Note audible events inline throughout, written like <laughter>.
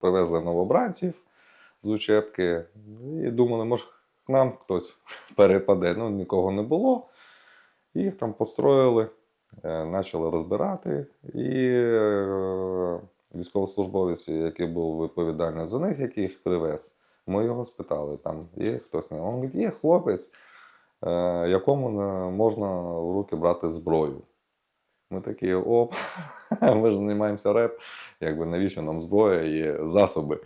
Привезли новобранців з учебки і думали, може, к нам хтось <laughs> перепаде. Ну, нікого не було. Їх там построїли, е, почали розбирати. І е, військовослужбовець, який був відповідальний за них, який їх привез, ми його спитали, там є хтось. Він є хлопець, е, якому можна в руки брати зброю. Ми такі, оп, <laughs> ми ж займаємося реп, якби навіщо нам зброя і засоби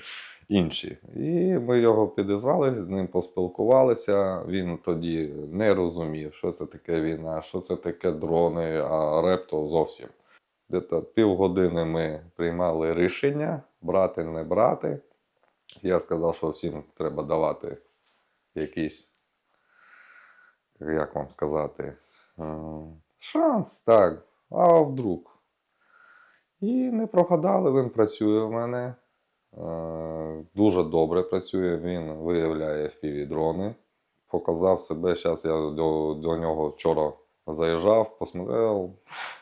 інші. І ми його підізвали, з ним поспілкувалися. Він тоді не розумів, що це таке війна, що це таке дрони, а реп то зовсім. Десь півгодини ми приймали рішення брати, не брати. Я сказав, що всім треба давати якийсь, як вам сказати, шанс, так, а вдруг. І не прогадали, він працює в мене. Е, Дуже добре працює, він виявляє FPV-дрони. Показав себе. Зараз я до, до нього вчора заїжджав, посмотрел,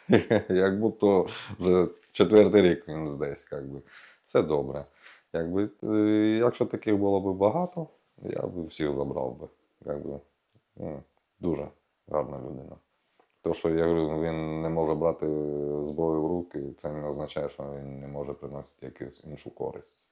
<laughs> як будто вже четвертий рік він здесь. Як би. Це добре. Якби, е, якщо таких було б багато, я б всіх забрав би. Якби, ну, дуже гарна людина. То, що я говорю, він не може брати зброю в руки, це не означає, що він не може приносити якусь іншу користь.